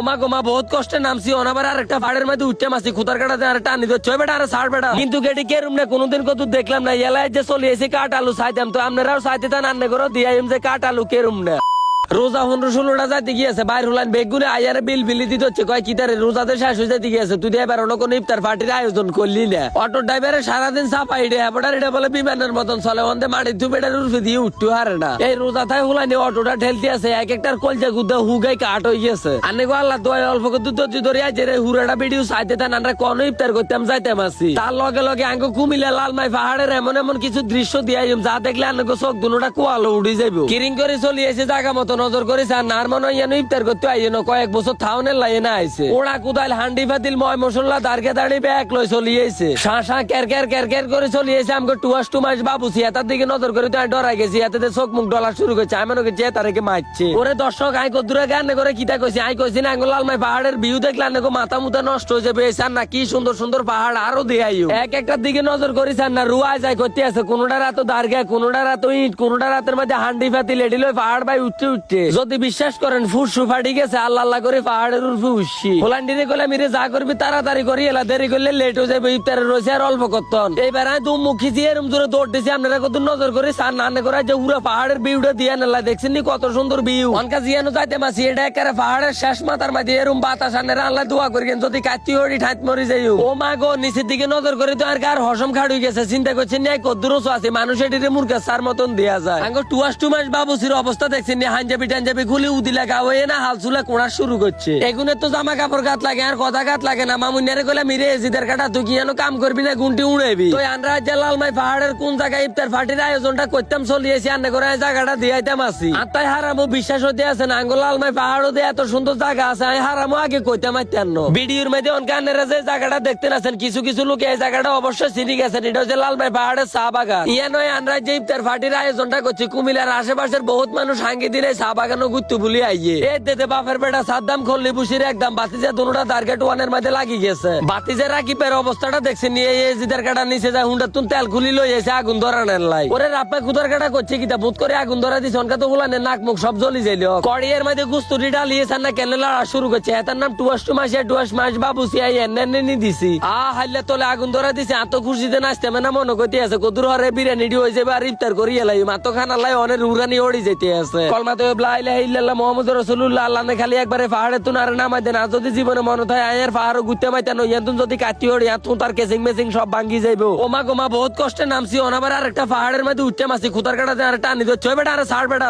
ওমা গোমা, বহুত কষ্টে নামছি। অনাবার আর একটা পাহাড়ের মধ্যে উঠতে মাসি খুতার কাটাতে আর টানি দিচ্ছে বেটা, আর সার বেটা। কিন্তু গেটি কে রুম না? কোনোদিন কত দেখলাম না। এলাই যে চলে এসে কাট আলু সাইতাম তো আপনারাও সাইতে তান আন্নে করো দিয়ে যে কাট আলু কে রুম না? রোজা পনেরো ষোলোটা যাইতে গিয়েছে, বাইর হলান বেগুনে আয়ারে বিল বিলি দিতে হচ্ছে। কয়, কি তারে, রোজাতে শেষ হয়ে যাইতে গিয়েছে, তুই এবার অন্য কোনো ইফতার পার্টির আয়োজন করলি না। অটো ড্রাইভারে সারাদিন চাপাই রে হেপটার এটা বলে বিমানের মতন চলে অন্ধে মাটি তুই বেটার উর্ফে দিয়ে উঠতে হারে না। এই রোজা তাই হলানি অটোটা ঠেলতে আছে, এক একটার কলজা গুদা হুগাই কাট হয়ে গেছে আনে গো আল্লাহ, দোয়া অল্প করে দুধ ধরে আইছে রে, হুরাটা ভিডিও চাইতে তান আমরা কোন ইফতার করতাম, যাইতাম আসি তার লগে লগে আঙ্গ কুমিল্লা লালমাই পাহাড়ের এমন এমন কিছু দৃশ্য দিয়ে যা দেখলে আঙ্গ চোখ দুটা কুয়ালো উড়ি যাইব। কিরিং করে চলি এসে জায়গা মতো নজর করেছে, আর নার মনে হয় ইফতার করতে আইন কয়েক বছর থাউনের লাইনে আইছে। ওরা কুদাল হান্ডি ফাতিল ময় মশলা দাঁড়কে দাঁড়িয়ে ব্যাগ লই চলিয়েছে। শাঁ শাঁ ক্যার ক্যার ক্যার ক্যার করে চলিয়েছে আমাকে টুয়াস টুমাস বাবু সিয়াতার দিকে নজর করে তো ডরাই গেছি এতে চোখ মুখ ডলা শুরু করছে, আমি মনে করছি তারাকে মারছে। ওরে দর্শক, আই কদ্দুরে গান করে কিতা কইছি, আই কইছি না, আঙ্গুল লালমাই পাহাড়ের ভিউ দেখলে আনগো মাথা মুথা নষ্ট হয়ে যাবে এসার না কি সুন্দর সুন্দর পাহাড় আরও দেয়াইও এক একটার দিকে নজর করি আর না, রুয়া যায় করতে আছে কোনোটা রাত দার্গা কোনোটা রাত ইট কোনোটা রাতের মধ্যে হান্ডি ফাতি লেডি লই পাহাড় বাই উঠতে উঠতে যদি বিশ্বাস করেন, ফুসু ফাটি গেছে, আল্লাহ আল্লাহ করে পাহাড়ের উর্ফে উঠছি হোলান্ডিরে গেলে মিরে যা করবি তাড়াতাড়ি করি, এলা দেরি করলে লেট হয়ে যাবে ইফতারে রয়েছে আর অল্প করতন এইবার আমি দু মুখি দিয়ে এরম জোরে দৌড় দিছি, আপনারা কত নজর করে সার নান্না করে যে পুরো পাহাড়ের ভিউটা দিয়ে নেলা দেখছেন নি কত সুন্দর ভিউ। অনকা জিয়ানো যাইতে মাসি, এটা একেবারে পাহাড়ের শেষ মাথার মাঝে, এরম বাতাস আনে আল্লাহ দোয়া করি যদি কাতি হড়ি ঠাঁত মরি যাই ও মা গো, নিচের দিকে নজর করে তো আর কার হসম খাড়ুই গেছে, চিন্তা করছেন নি কদ্দুরও আছে, মানুষ এটিরে মুরগা সার মতন দেয়া যায়। আঙ্গ টুয়াস টুমাস বাবুসির অবস্থা দেখছেন নি হাঞ্জাবি টাঞ্জাবি খুলি উদিলা গাওয়ে না হাল চুলা কোড়া শুরু করছে। এগুনে তো জামা কাপড় গাত লাগে, আর কথা গাত লাগে না। মামুনিয়ারে কইলা, মিরে, এসিদের কাটা তুই কি যেন কাম করবি না, গুনটি উড়েবি তো আনরা যে লালমাই পাহাড়ের কোন জায়গায় ইফতার পার্টির আয়োজনটা করতাম চলিয়েছি আন্নে করে জায়গাটা দিয়াইতাম আসি আর তাই হারামো বিশ্বাস হতে আছে না আঙ্গুল লালমাই পাহাড়ও দিয়ে এত সুন্দর জায়গা আছে, আমি হারামো আগে কইতাম আইতাম ভিডিওর মধ্যে অনকে আন্নেরা যে জায়গাটা দেখতে আছেন, কিছু কিছু লোক এই জায়গাটা অবশ্যই চিনি গেছেন, এটা হচ্ছে লালমাই পাহাড়ের চা বাগান। ইয়া নয় আমরা যে ইফতার পার্টির আয়োজনটা করছি, কুমিল্লার আশেপাশের বহুত মানুষ হাঙ্গি দিলে চা বাগানও ঘুরতে ভুলি আইয়ে। এ দেতে বাপের বেটা সাদ্দাম খল্লি বুসির একদম বাতিজা দুটা টার্গেট ওয়ানের মধ্যে লাগি গেছে। বাতিজা রাকিবের অবস্থাটা দেখছেন নিয়ে এই জিদার কাটা নিচে যায় হুন্ডা তুন তেল খুলি লই এসে আগুন ধরানের লাই। ওরে রাপ্পা কুদার কাটা করছে কিতা বুত করে আগুন ধরা দিছে, অনকা তো গুলানে নাক মুখ সব জ্বলি যাইল। কড়িয়ের মধ্যে গুস্তুরি ডালিয়েছেন না কেন লড়া শুরু করছে? এটার নাম টুয়াস টুমাস টুয়াস মাস বাবু সিয়াই এনে নি দিছি। আ হাইলে তোলে আগুন ধরা দিছে, এত খুশিতে নাচতে মানে মনে করতে আছে, কদুর হরে বিরিয়ানি ডি হয়ে যাবে আর ইফতার করি এলাই মাতো খানা লাই অনেক উড়ানি ওড়ি যেতে আছে। কলমাতে ব্লাইলা ইল্লাল্লাহ মোহাম্মদ রাসূলুল্লাহ, আল্লাহ খালি একবারে পাহাড়ে তুন নামাই দেন। আর যদি জীবনে মনে হয় আয়ের পাহাড় ঘুরতে ইয়াতুন যদি কাটি তার কেসিং মেসিং সব ভাঙ্গি যাইবো। ওমা গোমা বহুত কষ্টে নামছি। অনাবার আর একটা পাহাড়ের মধ্যে উঠতে মাসি খুতার কাটাতে আর টানি দিচ্ছে। বেটা আর বেটা।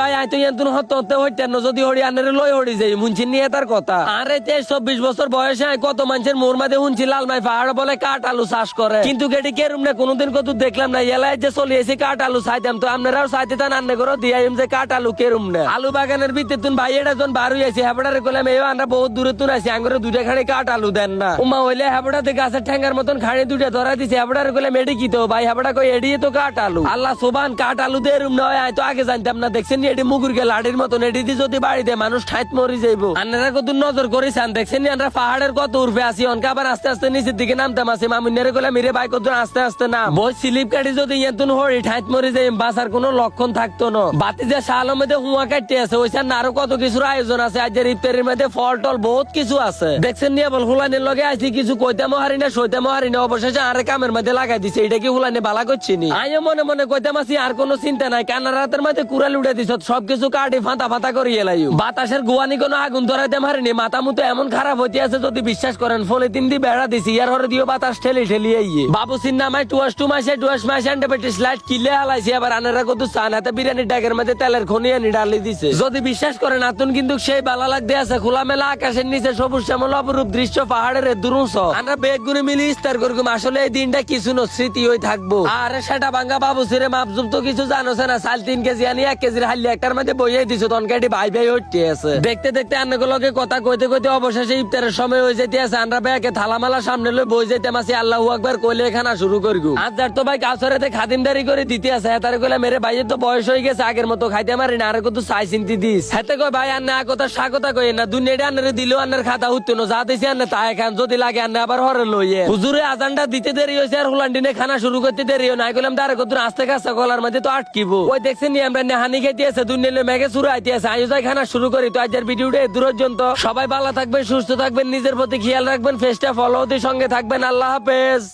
ভাই তো হত, হতে হইতেন না যদি হড়ি আনের লই হড়ি যাই, মুনছিন নিয়ে তার কথা। আরে তেইশ চব্বিশ বছর বয়সে কত মানুষের মোর মাঝে শুনছি লালমাই পাহাড় বলে কাঠ আলু চাষ করে। কিন্তু গেটি কেরুম না, কোনোদিন কত দেখলাম না। এলাই যে চলে এসে কাঠ আলু চাইতাম তো আপনারাও চাইতে তান আন্নে করো দিয়ে যে কাঠ আলু কেরুম না। আলু বাগানের ভিতরে তুন ভাই, এটা যখন বার হইয়াছি, হেবড়ারে কইলাম এই আমরা বহুত দূরে তুন আছি আঙ্গুরে দুইটা খাড়ি কাঠ আলু দেন না। উমা হইলে হেবড়াতে গাছের ঠ্যাঙ্গার মতন খাড়ি দুইটা ধরা দিছে, হেবড়ারে কইলাম, এডি কি তো? ভাই হেবড়া কই এডিয়ে তো কাঠ আলু। আল্লাহ সোবান কাঠ আলু দে রুম নয় তো আগে জানতাম না, দেখছেন নি, এডি মুগুর গে লাড়ির মতন, এডি দি যদি বাড়ি দে মানুষ ঠাইত মরি যাইবো। আন্নারা কত নজর করিছেন, দেখছেন নি, আমরা পাহাড়ের কত উর্ফে আছি, অনকা আবার আস্তে আস্তে নিচের দিকে নামতাম আছি, মামুনিয়ারে কইলাম মিরে ভাই, কত আস্তে আস্তে নাম। বই স্লিপ কাটি যদি ইয়াতুন হড়ি ঠাইত মরি যাই বাসার কোনো লক্ষণ থাকতো না। বাতি যে মধ্যে হুয়া কাটতে আছে, ওইখানে আরও কত কিছুর আয়োজন আছে আজকের ইফতারির মধ্যে ফল টল বহুত কিছু আছে। দেখছেন নিয়ে বল হুলানির লগে আছি কিছু কইতাম হারি না সইতাম হারি না, অবশেষে আরে কামের মধ্যে লাগাই দিছে এটা কি হুলানি বালা করছি নি? আমিও মনে মনে কইতাম আছি আর কোনো চিন্তা নাই কান্না রাতের মধ্যে কুড়াল উঠে দিছ, সবকিছু কাটি ফাঁতা ফাঁতা করি এলাই বাতাসের গুয়ানি কোনো আগুন ধরাইতাম হারিনি মাথা মুতো এমন খারাপ হইতে আছে, যদি বিশ্বাস করেন ফলে তিন দি বেড়া দিছি, ইয়ার হরে দিও বাতাস ঠেলি ঠেলি আইয়ে। বাবু সিন্নামায় টুয়াস টু মাসে টুয়াস মাসে, আন্ডে স্লাইড কিলে হালাইছি, আবার আনারা কত চান হাতে বিরিয়ানি ডাকের মধ্যে তেলের খনি আনি ডালি দিছে। যদি বিশ্বাস করেন, আতুন কিন্তু সেই বালা লাগতে আছে, খোলামেলা আকাশের নিচে সবুজ শ্যামল অপরূপ দৃশ্য পাহাড়ের দুরুস। আমরা বেগ গুনে মিলি ইস্তার করগুম আসলে এই দিনটা কিছু ন, স্মৃতি হয়ে থাকব। আরে সেটা ভাঙ্গা বাবু সিরে মাপজুম তো কিছু জানোছে না, সাল তিন কেজি আনি, এক কেজির হাল্লি একটার মধ্যে বইয়ে দিছো, তনকাটি ভাই ভাই হচ্ছে আছে। দেখতে দেখতে আন্নগুলোকে কথা কইতে কইতে অবশেষে ইফতারের সময় হয়ে যেতে আছে, আমরা ব্যাগে থালামালা সামনে লই বই যেতে মাসি, আল্লাহ আকবার, কইলে খানা শুরু করগু। আজ যার তো ভাই কাছরেতে খাদিমদারি করে দিতে আছে তারে কইলে, মেরে ভাইয়ের তো বয়স হয়ে গেছে, আগের মতো খাইতে পারি না। আর কত চাই চিন্তি দিস? হাতে কয়, ভাই, আন্নে কথা, সা কথা কই না দুনিয়াটা আন্নারে দিলেও আন্নার খাতা হইতো না, যা দিছি আন্নে তাই খান যদি লাগে আন্নে আবার হরে লইয়ে। হুজুরে আজানটা দিতে দেরি হয়েছে আর হুলান্ডিনে খানা শুরু করতে দেরি হয় না কইলাম তারে কত আস্তে কাছে গলার মধ্যে তো আটকিব। ওই দেখছেন নি, আমরা হানি খাইতে আছে, দুনিয়া মেঘে শুরু আইতে আছে। আয়ু যাই খানা শুরু করি, তো আজকের ভিডিওটা দূর পর্যন্ত সবাই ভালো থাকবেন, সুস্থ থাকবেন, নিজের প্রতি খেয়াল রাখবেন ফেসটা ফলো হতে সঙ্গে থাকবেন। আল্লাহ হাফেজ।